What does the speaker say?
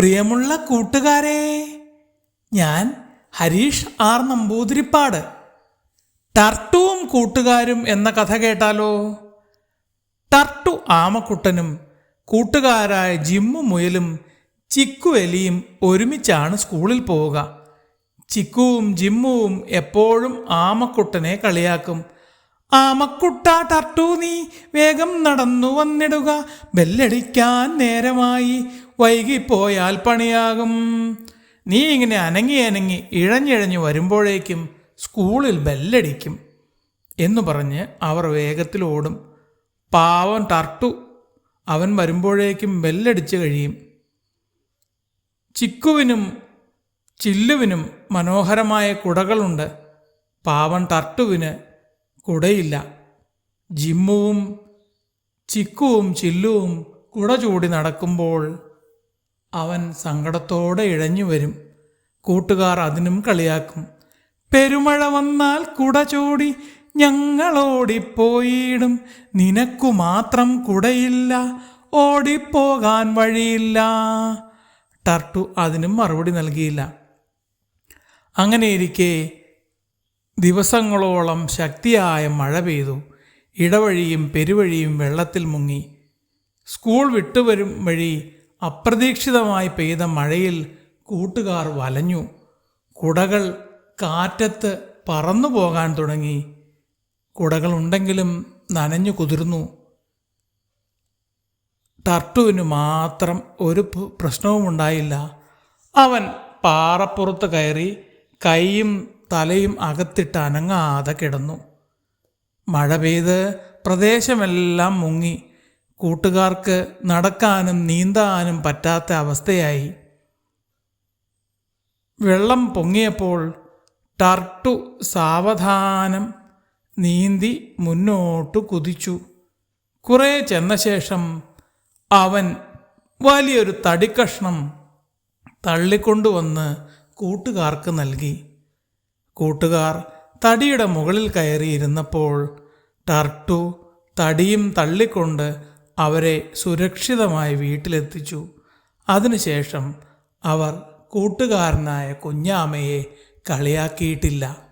പ്രിയമുള്ള കൂട്ടുകാരെ ഞാൻ ഹരീഷ് ആർ നമ്പൂതിരിപ്പാട്. ടർട്ടുവും കൂട്ടുകാരും എന്ന കഥ കേട്ടാലോ? ടർട്ടു ആമക്കുട്ടനും കൂട്ടുകാരായ ജിമ്മു മുയലും ചിക്കു എലിയും ഒരുമിച്ചാണ് സ്കൂളിൽ പോവുക. ചിക്കുവും ജിമ്മുവും എപ്പോഴും ആമക്കുട്ടനെ കളിയാക്കും. ആമക്കുട്ട ടർട്ടു നീ വേഗം നടന്നു വന്നിടുക ബെല്ലടിക്കാൻ നേരമായി. വൈകിപ്പോയാൽ പണിയാകും. നീ ഇങ്ങനെ അനങ്ങി അനങ്ങി ഇഴഞ്ഞിഴഞ്ഞു വരുമ്പോഴേക്കും സ്കൂളിൽ ബെല്ലടിക്കും എന്നു പറഞ്ഞ് അവർ വേഗത്തിൽ ഓടും. ടർട്ടു അവൻ വരുമ്പോഴേക്കും ബെല്ലടിച്ച് കഴിയും. ചിക്കുവിനും ചില്ലുവിനും മനോഹരമായ കുടകളുണ്ട്. പാവൻ ടർട്ടുവിന് കുടയില്ല. ജിമ്മുവും ചിക്കുവും ചില്ലുവും കുട ചൂടി നടക്കുമ്പോൾ അവൻ സങ്കടത്തോടെ ഇഴഞ്ഞു വരും. കൂട്ടുകാർ അതിനും കളിയാക്കും. പെരുമഴ വന്നാൽ കുട ചൂടി ഞങ്ങളോടിപ്പോയിടും. നിനക്കു മാത്രം കുടയില്ല ഓടിപ്പോകാൻ വഴിയില്ല. ടർട്ടു അതിനും മറുപടി നൽകിയില്ല. അങ്ങനെയിരിക്കെ ദിവസങ്ങളോളം ശക്തിയായ മഴ പെയ്തു. ഇടവഴിയും പെരുവഴിയും വെള്ളത്തിൽ മുങ്ങി. സ്കൂൾ വിട്ടുവരും വഴി അപ്രതീക്ഷിതമായി പെയ്ത മഴയിൽ കൂട്ടുകാർ വലഞ്ഞു. കുടകൾ കാറ്റത്ത് പറന്നു പോകാൻ തുടങ്ങി. കുടകളുണ്ടെങ്കിലും നനഞ്ഞു കുതിർന്നു. ടർട്ടുവിന് മാത്രം ഒരു പ്രശ്നവും ഉണ്ടായില്ല. അവൻ പാറപ്പുറത്ത് കയറി കൈയും തലയും അകത്തിട്ട് അനങ്ങാതെ കിടന്നു. മഴ പെയ്ത് പ്രദേശമെല്ലാം മുങ്ങി. കൂട്ടുകാർക്ക് നടക്കാനും നീന്താനും പറ്റാത്ത അവസ്ഥയായി. വെള്ളം പൊങ്ങിയപ്പോൾ ടർട്ടു സാവധാനം നീന്തി മുന്നോട്ട് കുതിച്ചു. കുറേ ചെന്ന ശേഷം അവൻ വലിയൊരു തടിക്കഷ്ണം തള്ളിക്കൊണ്ടുവന്ന് കൂട്ടുകാർക്ക് നൽകി. കൂട്ടുകാർ തടിയുടെ മുകളിൽ കയറിയിരുന്നപ്പോൾ ടർട്ടു തടിയും തള്ളിക്കൊണ്ട് അവരെ സുരക്ഷിതമായി വീട്ടിലെത്തിച്ചു. അതിനുശേഷം അവർ കൂട്ടുകാരനായ കുഞ്ഞാമയെ കളിയാക്കിയിട്ടില്ല.